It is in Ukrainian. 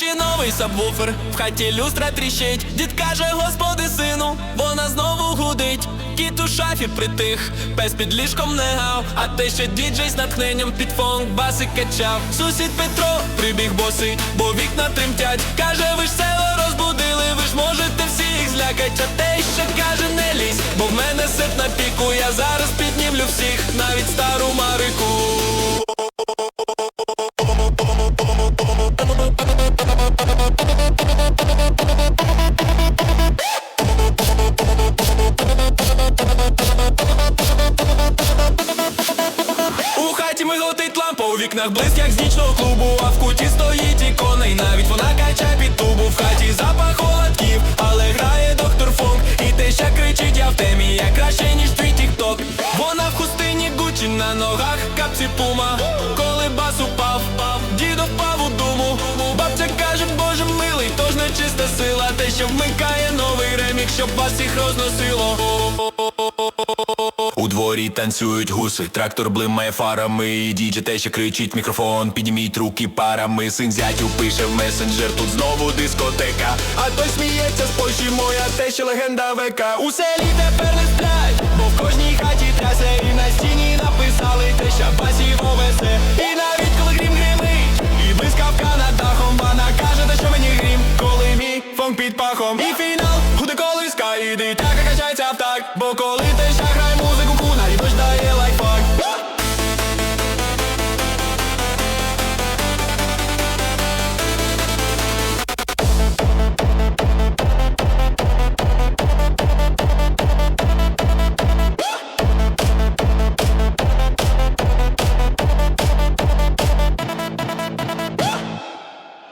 тещі новий сабвуфер, в хаті люстра тріщить. Дід каже, господи, сину, вона знову гудить. Кіт у шафі притих, пес під ліжком не гав, а те ще діджей з натхненням під фонк баси качав. Сусід Петро прибіг босий, бо вікна тремтять. Каже, ви ж село розбудили, ви ж можете всіх злякать, а те ще каже, не лізь, бо в мене сип на піку. Я зараз піднімлю всіх, навіть стару Марику. Миготить лампа, у вікнах блиск, як з нічного клубу, а в куті стоїть ікона, і навіть вона качає під тубу в хаті запах холодків, але грає доктор Фонк, і те ще кричить, я в темі, я краще, ніж твій тік-ток. Вона в хустині Гуччі, на ногах капці пума. Коли бас упав, дідо впав у думу. Бабця каже, боже милий, тож нечиста сила, те, що вмикає новий ремік, щоб вас всіх розносило. У дворі танцюють гуси, трактор блимає фарами, діджі те ще кричить мікрофон, підніміть руки парами, син зятю пише в месенджер, тут знову дискотека. А той сміється з Польщі, моя те ще легенда века. У селі тепер не сплять, бо в кожній хаті трясе, і на стіні написали теща басіво весе. І навіть коли грім гримить, і блискавка над дахом, вона каже, та що мені грім, коли мій фон під пахом. І фінал, буде колиска, і дитяка качається в так, бо коли теща